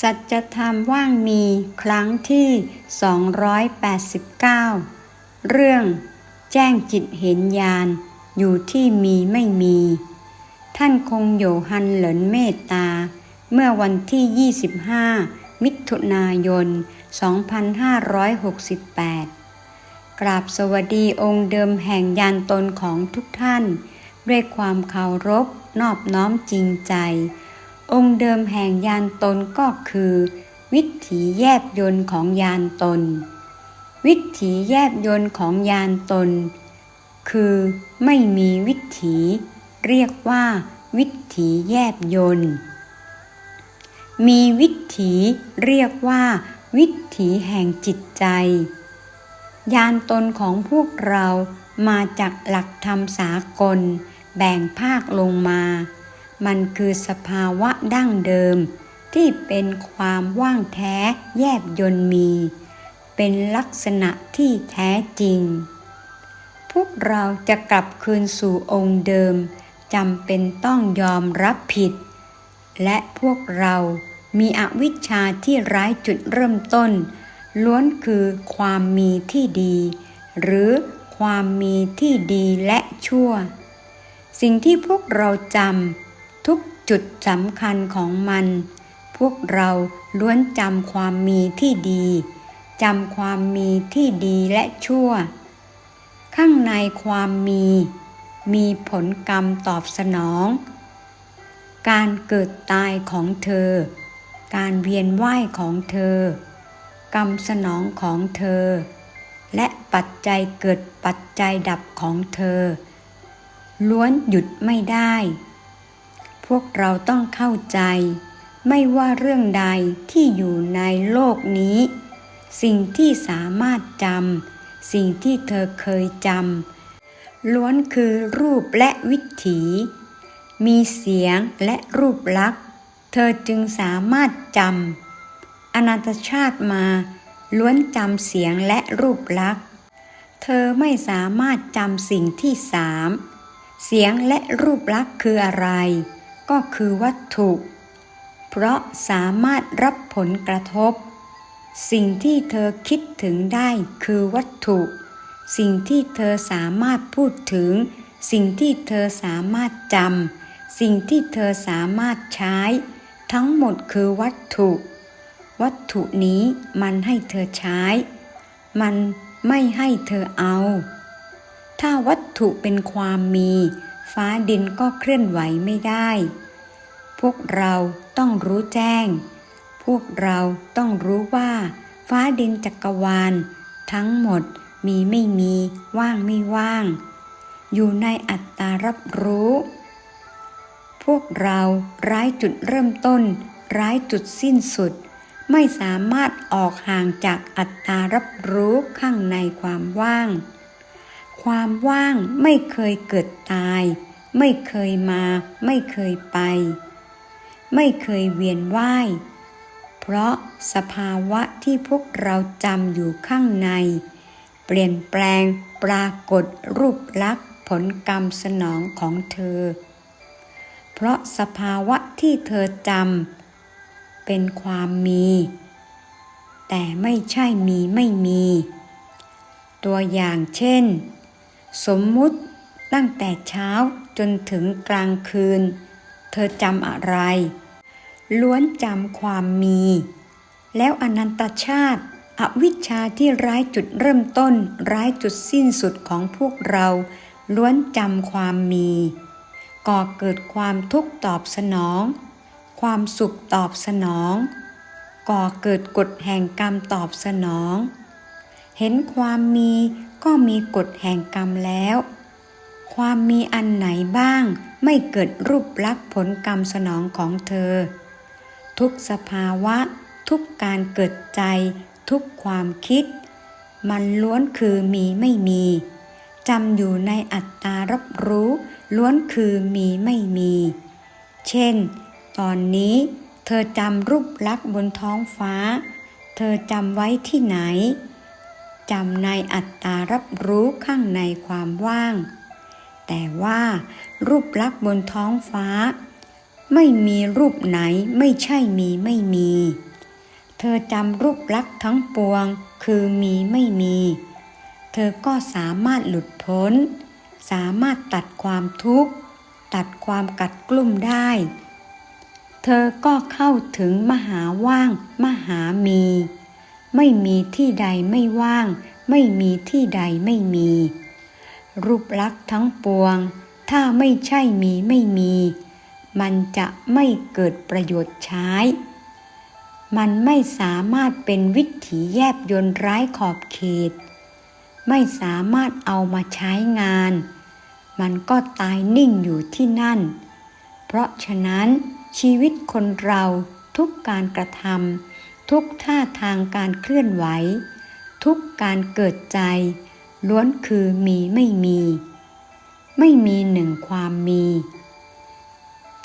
สัจธรรมว่างมีครั้งที่ 289 เรื่องแจ้งจิตเห็นญาณอยู่ที่มีไม่มี ท่านคงโยฮันเหลินเมตตา เมื่อวันที่ 25 มิถุนายน 2568 กราบสวัสดีองค์เดิมแห่งยานตนของทุกท่าน ด้วยความเคารพนอบน้อมจริงใจ องค์เดิมแห่งยานตนก็คือ วิถีแยบยนต์ของยานตน วิถีแยบยนต์ของยานตน คือไม่มีวิถี เรียกว่า วิถีแยบยนต์มีวิถีเรียกว่า วิถีแห่งจิตใจ ยานตนของพวกเรามาจากหลักธรรมสากล แบ่งภาคลงมา มันคือสภาวะดั้งเดิม ที่เป็นความว่างแท้แยบยนต์มี เป็นลักษณะที่แท้จริง พวกเราจะกลับคืนสู่องค์เดิมจำเป็นต้องยอมรับผิด และพวกเรามีอวิชชาที่ร้ายจุดเริ่มต้น ล้วนคือความมีที่ดี หรือความมีที่ดีและชั่ว สิ่งที่พวกเราจำ ทุกจุดสำคัญของมัน พวกเราล้วนจำความมีที่ดีจำความมีที่ดีและชั่ว ข้างในความมี มีผลกรรมตอบสนอง การเกิดตายของเธอ การเวียนว่ายของเธอ กรรมสนองของเธอ และปัจจัยเกิดปัจจัยดับของเธอ ล้วนหยุดไม่ได้ พวกเราต้องเข้าใจ ไม่ว่าเรื่องใดที่อยู่ในโลกนี้ สิ่งที่สามารถจำสิ่งที่เธอเคยจำล้วนคือรูปและวิถี มีเสียงและรูปลักษณ์ เธอจึงสามารถจำอนันตชาติมาล้วนจำเสียงและรูปลักษณ์ เธอไม่สามารถจำสิ่งที่สาม เสียงและรูปลักษณ์คืออะไร ก็คือวัตถุ เพราะสามารถรับผลกระทบ สิ่งที่เธอคิดถึงได้คือวัตถุ สิ่งที่เธอสามารถพูดถึง สิ่งที่เธอสามารถจำสิ่งที่เธอสามารถใช้ ทั้งหมดคือวัตถุ วัตถุนี้มันให้เธอใช้ มันไม่ให้เธอเอา ถ้าวัตถุเป็นความมี ฟ้าดินก็เคลื่อนไหวไม่ได้ พวกเราต้องรู้แจ้ง พวกเราต้องรู้ว่า ฟ้าดินจักรวาล ทั้งหมดมีไม่มีว่างไม่ว่าง อยู่ในอัตตารับรู้ พวกเราร้ายจุดเริ่มต้น ร้ายจุดสิ้นสุด ไม่สามารถออกห่างจากอัตตารับรู้ข้างในความว่าง ความว่างไม่เคยเกิดตาย ไม่เคยมา ไม่เคยไป ไม่เคยเวียนว่าย เพราะสภาวะที่พวกเราจำอยู่ข้างใน เปลี่ยนแปลงปรากฏรูปลักษณ์ผลกรรมสนองของเธอ เพราะสภาวะที่เธอจำเป็นความมี แต่ไม่ใช่มีไม่มี ตัวอย่างเช่น สมมุติตั้งแต่เช้าจนถึงกลางคืน เธอจำอะไร ล้วนจำความมี แล้วอนันตชาติ อวิชชาที่ร้ายจุดเริ่มต้น ร้ายจุดสิ้นสุดของพวกเรา ล้วนจำความมี ก่อเกิดความทุกข์ตอบสนอง ความสุขตอบสนอง ก่อเกิดกฎแห่งกรรมตอบสนอง เห็นความมี ก็มีกฎแห่งกรรมแล้ว ความมีอันไหนบ้างไม่เกิดรูปลักษณ์ผลกรรมสนองของเธอ ทุกสภาวะ ทุกการเกิดใจ ทุกความคิด มันล้วนคือมีไม่มีจำอยู่ในอัตตารับรู้ ล้วนคือมีไม่มี เช่น ตอนนี้ เธอจำรูปลักษณ์บนท้องฟ้า เธอจำไว้ที่ไหน จำในอัตตารับรู้ข้างในความว่าง แต่ว่ารูปลักษณ์บนท้องฟ้า ไม่มีรูปไหนไม่ใช่มีไม่มี เธอจำรูปลักษณ์ทั้งปวงคือมีไม่มี เธอก็สามารถหลุดพ้น สามารถตัดความทุกข์ ตัดความกัดกลุ่มได้ เธอก็เข้าถึงมหาว่างมหามี ไม่มีที่ใดไม่ว่าง ไม่มีที่ใดไม่มี รูปลักษ์ทั้งปวง ถ้าไม่ใช่มีไม่มี มันจะไม่เกิดประโยชน์ใช้ มันไม่สามารถเป็นวิถีแยบยนต์ร้ายขอบเขต ไม่สามารถเอามาใช้งาน มันก็ตายนิ่งอยู่ที่นั่น เพราะฉะนั้นชีวิตคนเราทุกการกระทำ ทุกท่าทางการเคลื่อนไหว ทุกการเกิดใจ ล้วนคือมีไม่มี ไม่มีหนึ่งความมี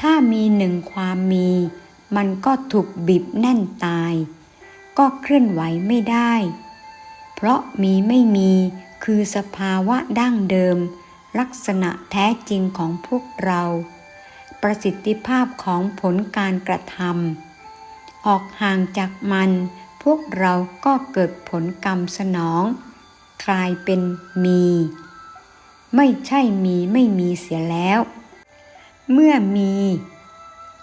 ถ้ามีหนึ่งความมี มันก็ถูกบีบแน่นตาย ก็เคลื่อนไหวไม่ได้ เพราะมีไม่มีคือสภาวะดั้งเดิม ลักษณะแท้จริงของพวกเรา ประสิทธิภาพของผลการกระทำ ออกห่างจากมัน พวกเราก็เกิดผลกรรมสนอง กลายเป็นมี ไม่ใช่มีไม่มีเสียแล้ว เมื่อมี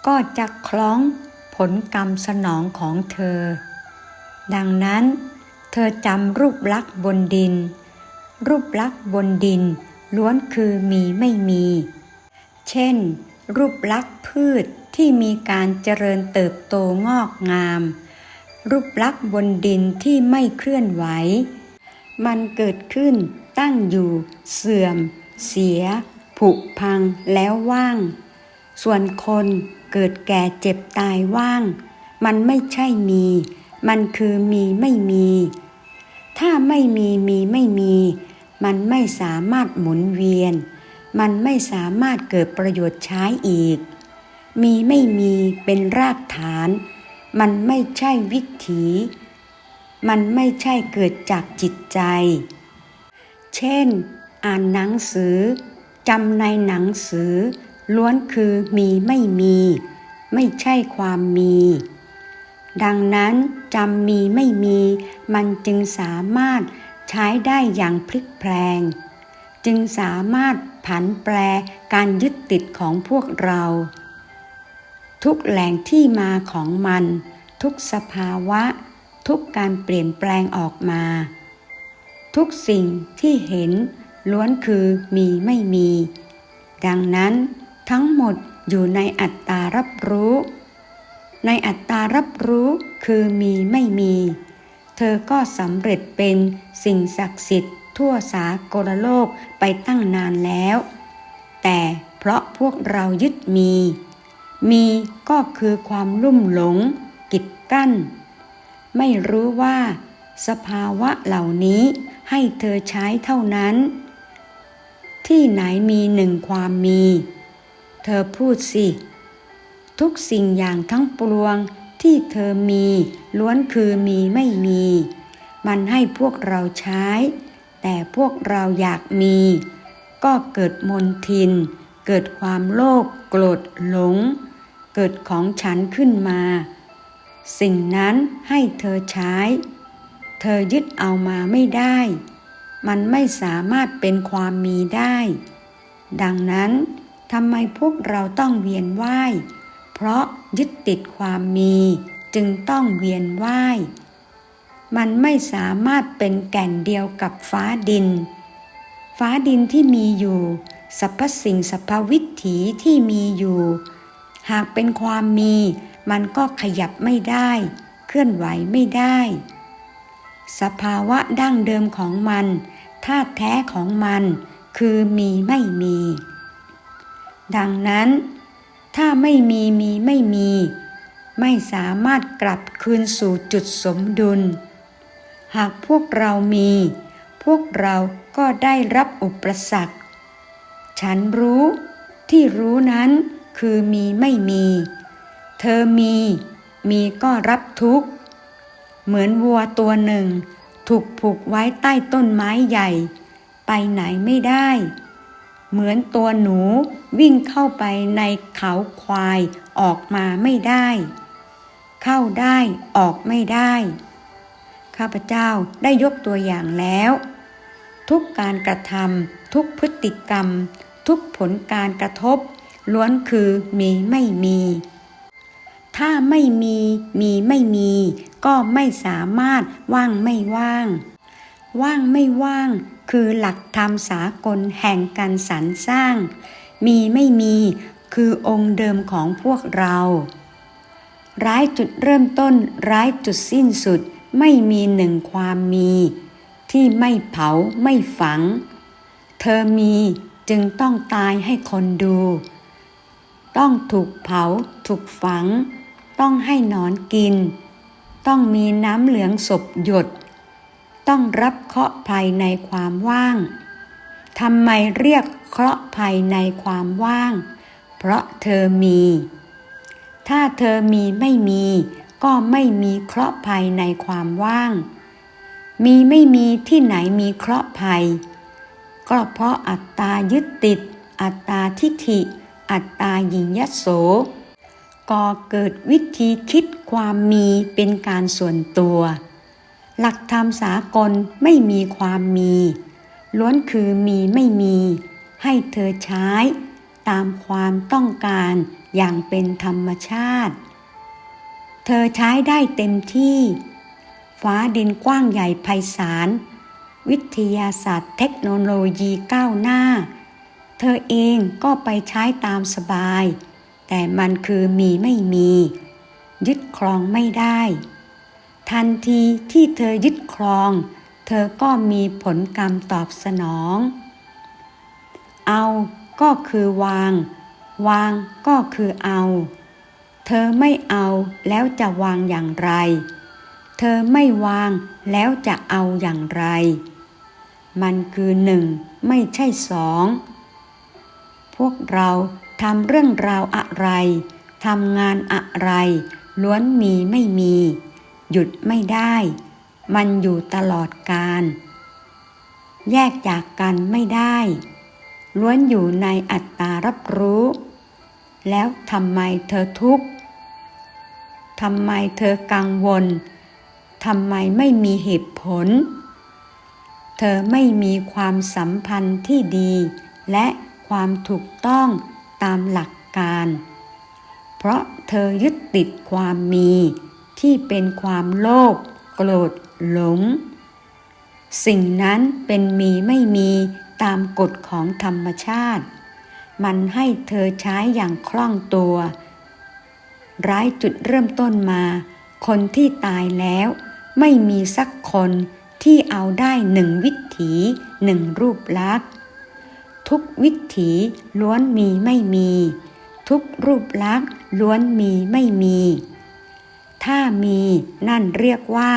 ก็จะคล้องผลกรรมสนองของเธอ ดังนั้น เธอจำรูปลักษณ์บนดิน รูปลักษณ์บนดินล้วนคือมีไม่มี เช่น รูปลักษณ์พืช ที่มีการเจริญเติบโตงอกงาม รูปลักษณ์บนดินที่ไม่เคลื่อนไหว มันเกิดขึ้นตั้งอยู่ เสื่อม เสีย ผุพังแล้วว่าง ส่วนคนเกิดแก่เจ็บตายว่าง มันไม่ใช่มี มันคือมีไม่มี ถ้าไม่มีมีไม่มี มันไม่สามารถหมุนเวียน มันไม่สามารถเกิดประโยชน์ใช้อีก มีไม่มีเป็นรากฐาน มันไม่ใช่วิถี มันไม่ใช่เกิดจากจิตใจ เช่น อ่านหนังสือจำในหนังสือ ล้วนคือมีไม่มี ไม่ใช่ความมี ดังนั้นจำมีไม่มี มันจึงสามารถใช้ได้อย่างพลิกแพลง จึงสามารถผันแปรการยึดติดของพวกเรา ทุกแหล่งที่มาของมัน ทุกสภาวะ ทุกการเปลี่ยนแปลงออกมา ทุกสิ่งที่เห็นล้วนคือมีไม่มี ดังนั้นทั้งหมดอยู่ในอัตตารับรู้ ในอัตตารับรู้คือมีไม่มี เธอก็สำเร็จเป็นสิ่งศักดิ์สิทธิ์ ทั่วสากลโลกไปตั้งนานแล้ว แต่เพราะพวกเรายึดมี มีก็คือความลุ่มหลง กิดกั้น ไม่รู้ว่า สภาวะเหล่านี้ให้เธอใช้เท่านั้น ที่ไหนมีหนึ่งความมี เธอพูดสิ ทุกสิ่งอย่างทั้งปวงที่เธอมีล้วนคือมีไม่มี มันให้พวกเราใช้ แต่พวกเราอยากมี ก็เกิดมนทิน เกิดความโลภโกรธหลง เกิดของฉันขึ้นมา สิ่งนั้นให้เธอใช้ เธอยึดเอามาไม่ได้ มันไม่สามารถเป็นความมีได้ ดังนั้นทำไมพวกเราต้องเวียนว่าย เพราะยึดติดความมีจึงต้องเวียนว่าย มันไม่สามารถเป็นแก่นเดียวกับฟ้าดิน ฟ้าดินที่มีอยู่สรรพสิ่งสรรพวิถีที่มีอยู่ หากเป็นความมี มันก็ขยับไม่ได้ เคลื่อนไหวไม่ได้ สภาวะดั้งเดิมของมันธาตุแท้ของมัน คือมีไม่มี ดังนั้น ถ้าไม่มีมีไม่มี ไม่สามารถกลับคืนสู่จุดสมดุล หากพวกเรามี พวกเราก็ได้รับอุปสรรค ฉันรู้ที่รู้นั้น คือมีไม่มี เธอมี มีก็รับทุกข์ เหมือนวัวตัวหนึ่ง ถูกผูกไว้ใต้ต้นไม้ใหญ่ ไปไหนไม่ได้ เหมือนตัวหนูวิ่งเข้าไปในเขาควายออกมาไม่ได้ เข้าได้ออกไม่ได้ ข้าพเจ้าได้ยกตัวอย่างแล้ว ทุกการกระทำทุกพฤติกรรม ทุกผลการกระทบ ล้วนคือมีไม่มี ถ้าไม่มีมีไม่มี ก็ไม่สามารถว่างไม่ว่าง ว่างไม่ว่าง คือหลักธรรมสากลแห่งการสรรสร้าง มีไม่มีคือองค์เดิมของพวกเรา ร้ายจุดเริ่มต้น ร้ายจุดสิ้นสุด ไม่มีหนึ่งความมี ที่ไม่เผาไม่ฝัง เธอมีจึงต้องตายให้คนดู ต้องถูกเผา ถูกฝัง ต้องให้นอนกิน ต้องมีน้ำเหลืองศพหยด ต้องรับเคราะห์ภัยในความว่างทำไมเรียกเคราะห์ภัยในความว่าง เพราะเธอมี ถ้าเธอมีไม่มี ก็ไม่มีเคราะห์ภัยในความว่าง มีไม่มีที่ไหนมีเคราะห์ภัย ก็เพราะอัตตายึดติด อัตตาทิฏฐิ อัตตาหญิงยโสก่อเกิดวิธีคิดความมีเป็นการส่วนตัว หลักธรรมสากลไม่มีความมี ล้วนคือมีไม่มี ให้เธอใช้ ตามความต้องการอย่างเป็นธรรมชาติ เธอใช้ได้เต็มที่ ฟ้าดินกว้างใหญ่ไพศาลวิทยาศาสตร์เทคโนโลยีก้าวหน้า เธอเองก็ไปใช้ตามสบาย แต่มันคือมีไม่มี ยึดครองไม่ได้ ทันทีที่เธอยึดครอง เธอก็มีผลกรรมตอบสนอง เอาก็คือวาง วางก็คือเอา เธอไม่เอาแล้วจะวางอย่างไร เธอไม่วางแล้วจะเอาอย่างไร มันคือหนึ่งไม่ใช่สอง พวกเราทำเรื่องราวอะไรทำงานอะไร ล้วนมีไม่มี หยุดไม่ได้ มันอยู่ตลอดกาลแยกจากกันไม่ได้ ล้วนอยู่ในอัตตารับรู้ แล้วทำไมเธอทุกข์ทำไมเธอกังวลทำไมไม่มีเหตุผล เธอไม่มีความสัมพันธ์ที่ดีและ ความถูกต้องตามหลักการ เพราะเธอยึดติดความมีที่เป็นความโลภโกรธหลง สิ่งนั้นเป็นมีไม่มีตามกฎของธรรมชาติ มันให้เธอใช้อย่างคล่องตัว ร้ายจุดเริ่มต้นมา คนที่ตายแล้ว ไม่มีสักคนที่เอาได้หนึ่งวิถีหนึ่งรูปลักษณ์ ทุกวิถีล้วนมีไม่มี ทุกรูปลักษ์ล้วนมีไม่มี ถ้ามีนั่นเรียกว่า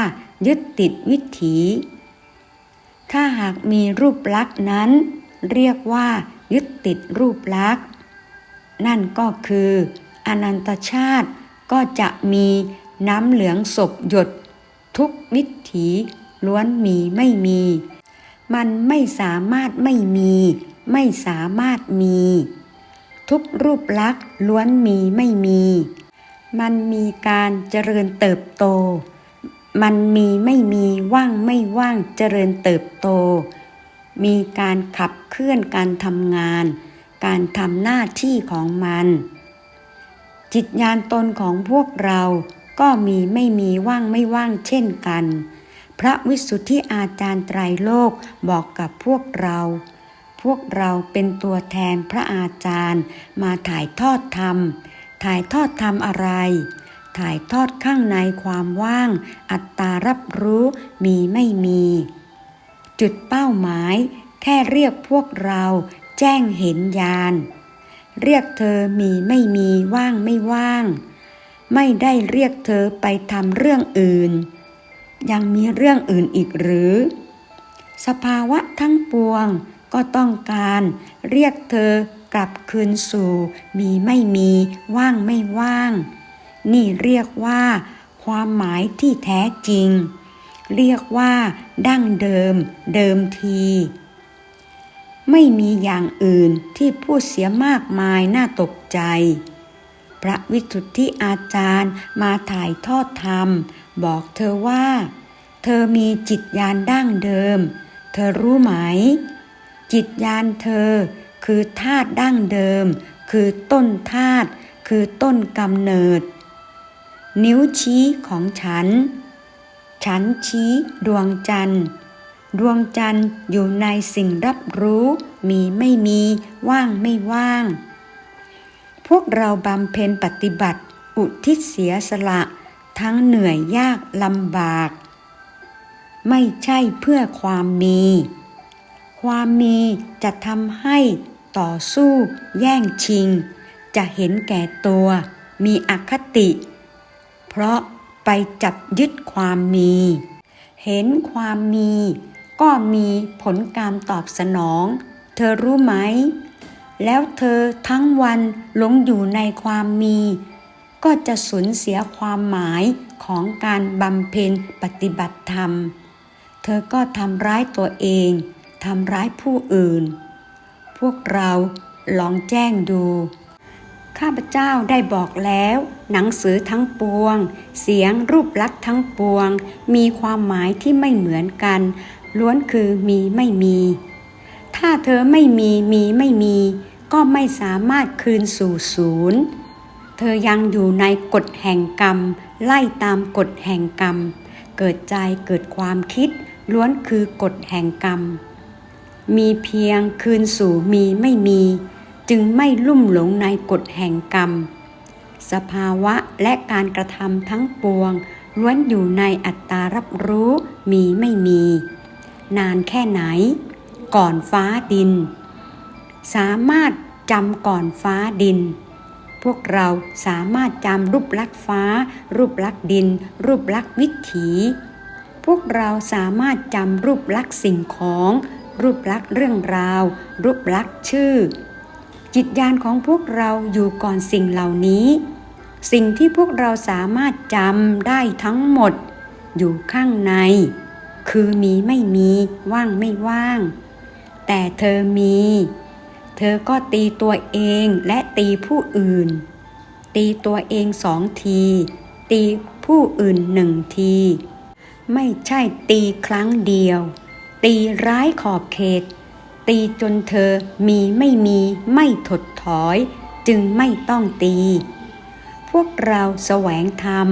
ยึดติดวิถี ถ้าหากมีรูปลักษ์นั้น เรียกว่า ยึดติดรูปลักษ์นั่นก็คือ อนันตชาติก็จะมีน้ำเหลืองศพหยด ทุกวิถีล้วนมีไม่มี มันไม่สามารถไม่มี ไม่สามารถมี ทุกรูปลักษ์ล้วนมีไม่มี มันมีการเจริญเติบโต มันมีไม่มีว่างไม่ว่างเจริญเติบโต มีการขับเคลื่อนการทำงาน การทำหน้าที่ของมัน จิตญาณตนของพวกเราก็มีไม่มีว่างไม่ว่างเช่นกัน พระวิสุทธิอาจารย์ไตรโลกบอกกับพวกเรา พวกเราเป็นตัวแทนพระอาจารย์ มาถ่ายทอดธรรม ถ่ายทอดธรรมอะไร ถ่ายทอดข้างในความว่าง อัตตารับรู้มีไม่มี จุดเป้าหมาย แค่เรียกพวกเราแจ้งเห็นญาณ เรียกเธอมีไม่มีว่างไม่ว่าง ไม่ได้เรียกเธอไปทำเรื่องอื่น ยังมีเรื่องอื่นอีกหรือ สภาวะทั้งปวง ก็ต้องการเรียกเธอกลับคืนสู่ มีไม่มีว่างไม่ว่าง นี่เรียกว่า ความหมายที่แท้จริง เรียกว่า ดั้งเดิม เดิมที ไม่มีอย่างอื่นที่พูดเสียมากมายน่าตกใจ พระวิสุทธิอาจารย์มาถ่ายทอดธรรม บอกเธอว่า เธอมีจิตญาณดั้งเดิม เธอรู้ไหม จิตญาณเธอ คือธาตุดั้งเดิม คือต้นธาตุคือต้นกำเนิด นิ้วชี้ของฉัน ฉันชี้ดวงจันทร์ ดวงจันทร์อยู่ในสิ่งรับรู้มีไม่มีว่างไม่ว่าง พวกเราบำเพ็ญปฏิบัติ อุทิศเสียสละทั้งเหนื่อยยากลำบาก ไม่ใช่เพื่อความมี ความมีจะทำให้ต่อสู้แย่งชิง จะเห็นแก่ตัวมีอคติ เพราะไปจับยึดความมี เห็นความมีก็มีผลการตอบสนอง เธอรู้ไหม แล้วเธอทั้งวันหลงอยู่ในความมี ก็จะสูญเสียความหมายของการบำเพ็ญปฏิบัติธรรม เธอก็ทำร้ายตัวเอง ทำร้ายผู้อื่น พวกเราลองแจ้งดู ข้าพเจ้าได้บอกแล้ว หนังสือทั้งปวง เสียงรูปลักษณ์ทั้งปวง มีความหมายที่ไม่เหมือนกัน ล้วนคือมีไม่มี ถ้าเธอไม่มีมีไม่มี ก็ไม่สามารถคืนสู่ศูนย์ เธอยังอยู่ในกฎแห่งกรรม ไล่ตามกฎแห่งกรรม เกิดใจเกิดความคิดล้วนคือกฎแห่งกรรม มีเพียงคืนสู่มีไม่มี จึงไม่ลุ่มหลงในกฎแห่งกรรม สภาวะและการกระทำทั้งปวง ล้วนอยู่ในอัตตารับรู้มีไม่มี นานแค่ไหน ก่อนฟ้าดิน สามารถจำก่อนฟ้าดินพวกเราสามารถจำรูปลักษ์ฟ้า รูปลักษ์ดิน รูปลักษ์วิถี พวกเราสามารถจำรูปลักษ์สิ่งของ รูปลักษ์เรื่องราว รูปลักษ์ชื่อ จิตญาณของพวกเราอยู่ก่อนสิ่งเหล่านี้ สิ่งที่พวกเราสามารถจำได้ทั้งหมด อยู่ข้างใน คือมีไม่มีว่างไม่ว่าง แต่เธอมี เธอก็ตีตัวเองและตีผู้อื่น ตีตัวเองสองที ตีผู้อื่นหนึ่งที ไม่ใช่ตีครั้งเดียว ตีร้ายขอบเขต ตีจนเธอมีไม่มีไม่ถดถอย จึงไม่ต้องตี พวกเราแสวงธรรม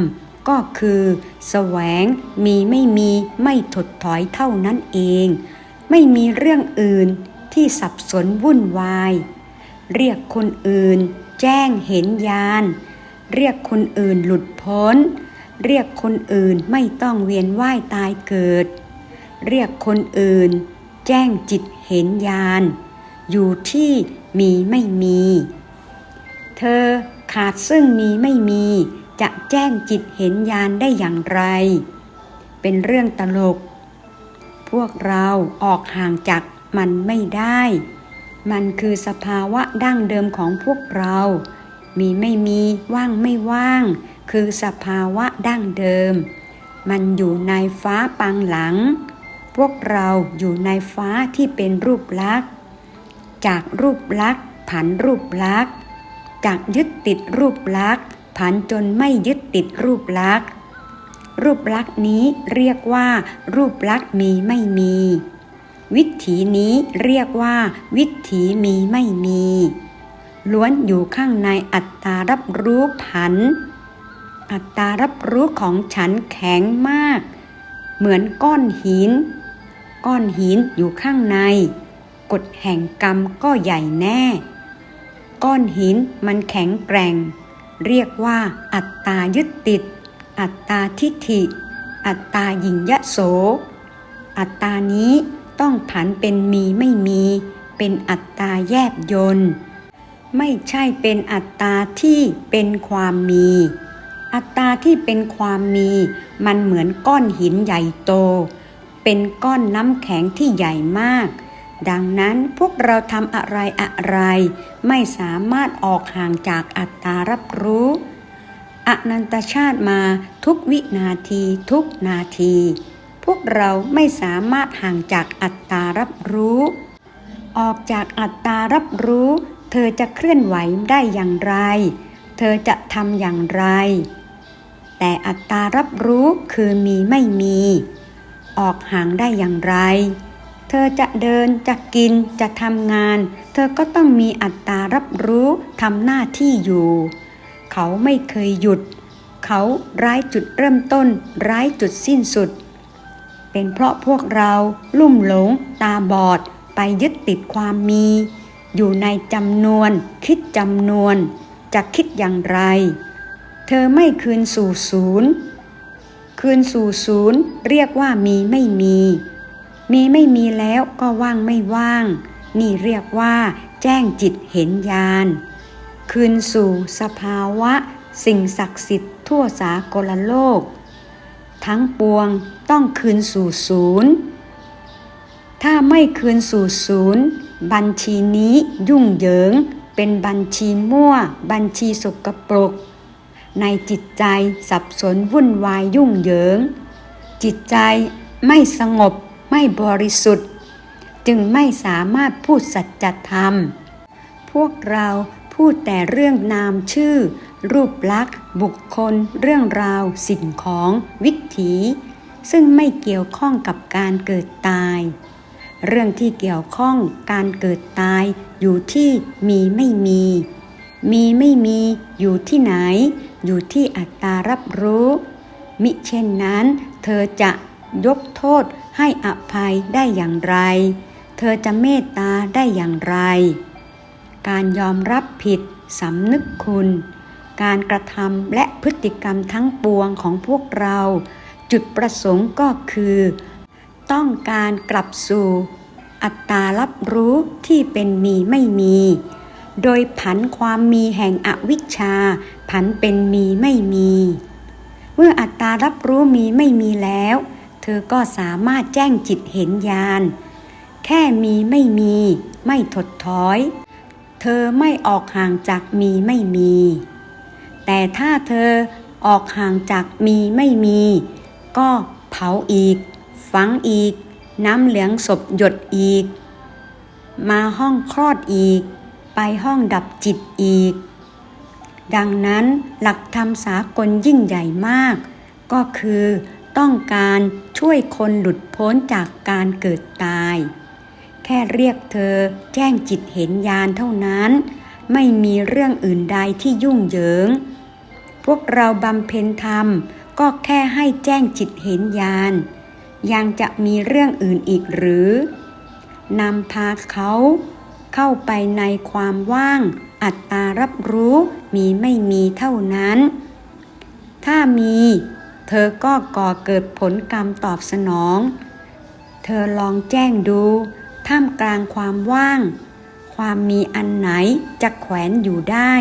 ก็คือแสวงมีไม่มีไม่ถดถอยเท่านั้นเอง ไม่มีเรื่องอื่นที่สับสนวุ่นวาย เรียกคนอื่น แจ้งเห็นญาณเรียกคนอื่นหลุดพ้น เรียกคนอื่นไม่ต้องเวียนว่ายตายเกิด เรียกคนอื่น แจ้งจิตเห็นญาณอยู่ที่มีไม่มี เธอขาดซึ่งมีไม่มี จะแจ้งจิตเห็นญาณได้อย่างไร เป็นเรื่องตลก พวกเราออกห่างจากมันไม่ได้ มันคือสภาวะดั้งเดิมของพวกเรา มีไม่มีว่างไม่ว่าง คือสภาวะดั้งเดิม มันอยู่ในฟ้าปังหลัง วกเราอยู่ในฟ้าที่เป็นรูปลักษณ์ จากรูปลักษณ์ผันรูปลักษณ์ จากยึดติดรูปลักษณ์ผันจนไม่ยึดติดรูปลักษณ์ รูปลักษณ์นี้เรียกว่า รูปลักษณ์มีไม่มี วิถีนี้เรียกว่า วิถีมีไม่มี ล้วนอยู่ข้างในอัตตารับรู้ผัน อัตตารับรู้ของฉันแข็งมาก เหมือนก้อนหิน ก้อนหินอยู่ข้างใน กฎแห่งกรรมก็ใหญ่แน่ ก้อนหินมันแข็งแกร่ง เรียกว่าอัตตายึดติด อัตตาทิฏฐิ อัตตาหญิงยะโส อัตตานี้ต้องผันเป็นมีไม่มี เป็นอัตตาแยบยนต์ไม่ใช่เป็นอัตตาที่เป็นความมี อัตตาที่เป็นความมี มันเหมือนก้อนหินใหญ่โต เป็นก้อนน้ำแข็งที่ใหญ่มาก ดังนั้นพวกเราทำอะไรอะไร ไม่สามารถออกห่างจากอัตตารับรู้ อนันตชาติมาทุกวินาทีทุกนาที พวกเราไม่สามารถห่างจากอัตตารับรู้ ออกจากอัตตารับรู้ เธอจะเคลื่อนไหวได้อย่างไร เธอจะทำอย่างไร แต่อัตตารับรู้คือมีไม่มี ออกห่างได้อย่างไร เธอจะเดินจะกินจะทำงาน เธอก็ต้องมีอัตตารับรู้ทำหน้าที่อยู่ เขาไม่เคยหยุด เขาร้ายจุดเริ่มต้น ร้ายจุดสิ้นสุด เป็นเพราะพวกเราลุ่มหลง ตาบอด ไปยึดติดความมี อยู่ในจำนวน คิดจำนวน จะคิดอย่างไร เธอไม่คืนสู่ศูนย์ คืนสู่ศูนย์เรียกว่ามีไม่มี มีไม่มีแล้วก็ว่างไม่ว่าง นี่เรียกว่า แจ้งจิตเห็นญาณคืนสู่สภาวะ สิ่งศักดิ์สิทธิ์ทั่วสากลโลก ทั้งปวงต้องคืนสู่ศูนย์ถ้าไม่คืนสู่ศูนย์ บัญชีนี้ยุ่งเหยิง เป็นบัญชีมั่ว บัญชีสกปรก ในจิตใจสับสนวุ่นวายยุ่งเหยิง จิตใจไม่สงบไม่บริสุทธิ์ จึงไม่สามารถพูดสัจธรรม พวกเราพูดแต่เรื่องนามชื่อ รูปลักษณ์ บุคคล เรื่องราว สิ่งของวิถีซึ่งไม่เกี่ยวข้องกับการเกิดตาย เรื่องที่เกี่ยวข้องการเกิดตายอยู่ที่มีไม่มี มีไม่มีอยู่ที่ไหน อยู่ที่อัตตารับรู้ มิเช่นนั้น เธอจะยกโทษให้อภัยได้อย่างไร เธอจะเมตตาได้อย่างไร การยอมรับผิดสำนึกคุณ การกระทำและพฤติกรรมทั้งปวงของพวกเรา จุดประสงค์ก็คือ ต้องการกลับสู่ อัตตารับรู้ที่เป็นมีไม่มี โดยผันความมีแห่งอวิชชา ผันเป็นมีไม่มี เมื่ออัตตารับรู้มีไม่มีแล้ว เธอก็สามารถแจ้งจิตเห็นญาณแค่มีไม่มี ไม่ถดถอย เธอไม่ออกห่างจากมีไม่มี แต่ถ้าเธอออกห่างจากมีไม่มี ก็เผาอีก ฝังอีก น้ำเหลืองศพหยดอีก มาห้องคลอดอีก ไปห้องดับจิตอีก ดังนั้นหลักธรรมสากลยิ่งใหญ่มาก ก็คือต้องการช่วยคนหลุดพ้นจากการเกิดตาย แค่เรียกเธอแจ้งจิตเห็นญาณเท่านั้น ไม่มีเรื่องอื่นใดที่ยุ่งเหยิง พวกเราบำเพ็ญธรรมก็แค่ให้แจ้งจิตเห็นญาณยังจะมีเรื่องอื่นอีกหรือนำพาเขา เข้าไปในความว่าง อัตตารับรู้มีไม่มีเท่านั้น ถ้ามี เธอก็ก่อเกิดผลกรรมตอบสนอง เธอลองแจ้งดู ท่ามกลางความว่าง ความมีอันไหนจะแขวนอยู่ได้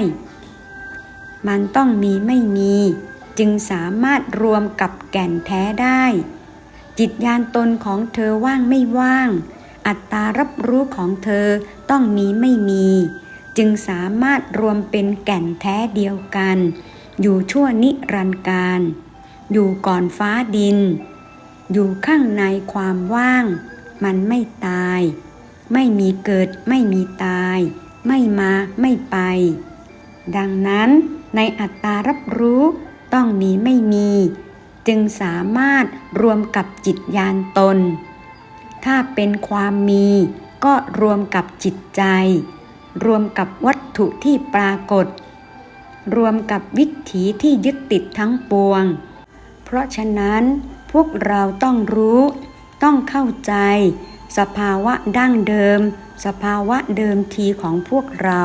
มันต้องมีไม่มี จึงสามารถรวมกับแก่นแท้ได้ จิตญาณตนของเธอว่างไม่ว่าง อัตตารับรู้ของเธอต้องมีไม่มี จึงสามารถรวมเป็นแก่นแท้เดียวกัน อยู่ชั่วนิรันดร์การ อยู่ก่อนฟ้าดิน อยู่ข้างในความว่าง มันไม่ตาย ไม่มีเกิดไม่มีตาย ไม่มาไม่ไป ดังนั้นในอัตตารับรู้ต้องมีไม่มี จึงสามารถรวมกับจิตญาณตน ถ้าเป็นความมีก็รวมกับจิตใจ รวมกับวัตถุที่ปรากฏ รวมกับวิถีที่ยึดติดทั้งปวง เพราะฉะนั้นพวกเราต้องรู้ ต้องเข้าใจ สภาวะดั้งเดิม สภาวะเดิมทีของพวกเรา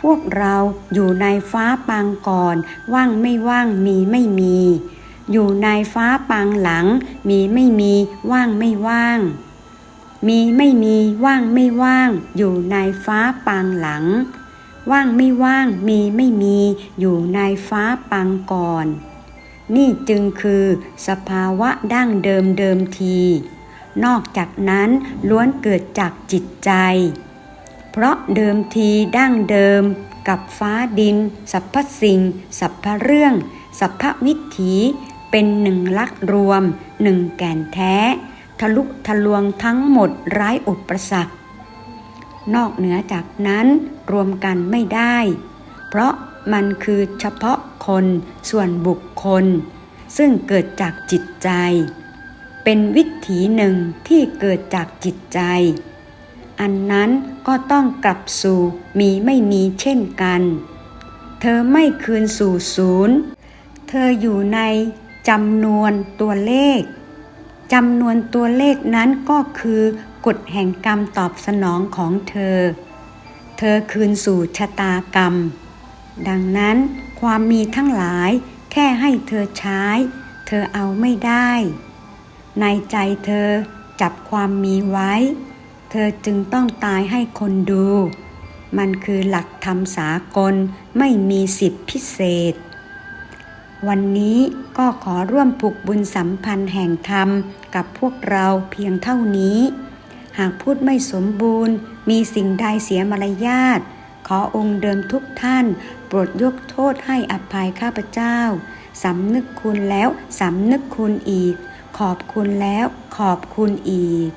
พวกเราอยู่ในฟ้าปางก่อน ว่างไม่ว่างมีไม่มี อยู่ในฟ้าปางหลัง มีไม่มีว่างไม่ว่าง มีไม่มีว่างไม่ว่าง อยู่ในฟ้าปางหลัง ว่างไม่ว่างมีไม่มี อยู่ในฟ้าปางก่อน นี่จึงคือสภาวะดั้งเดิมเดิมที นอกจากนั้นล้วนเกิดจากจิตใจ เพราะเดิมทีดั้งเดิมกับฟ้าดินสรรพสิ่งสรรพเรื่องสรรพวิถี เป็นหนึ่งลักรวมหนึ่งแก่นแท้ ทะลุทะลวงทั้งหมดไร้อุปสรรคนอกเหนือจากนั้นรวมกันไม่ได้ เพราะมันคือเฉพาะคนส่วนบุคคล ซึ่งเกิดจากจิตใจ เป็นวิถีหนึ่งที่เกิดจากจิตใจ อันนั้นก็ต้องกลับสู่มีไม่มีเช่นกัน เธอไม่คืนสู่ศูนย์ เธออยู่ใน จำนวนตัวเลขจำนวนตัวเลขนั้นก็คือกฎแห่งกรรมตอบสนองของเธอ เธอคืนสู่ชะตากรรม ดังนั้นความมีทั้งหลายแค่ให้เธอใช้ เธอเอาไม่ได้ ในใจเธอจับความมีไว้ เธอจึงต้องตายให้คนดู มันคือหลักธรรมสากลไม่มีสิทธิพิเศษ วันนี้ก็ขอร่วมผูกบุญสัมพันธ์แห่งธรรมกับพวกเราเพียงเท่านี้ หากพูดไม่สมบูรณ์ มีสิ่งใดเสียมารยาทขอองค์เดิมทุกท่าน โปรดยกโทษให้อภัยข้าพเจ้าสำนึกคุณแล้วสำนึกคุณอีก ขอบคุณแล้วขอบคุณอีก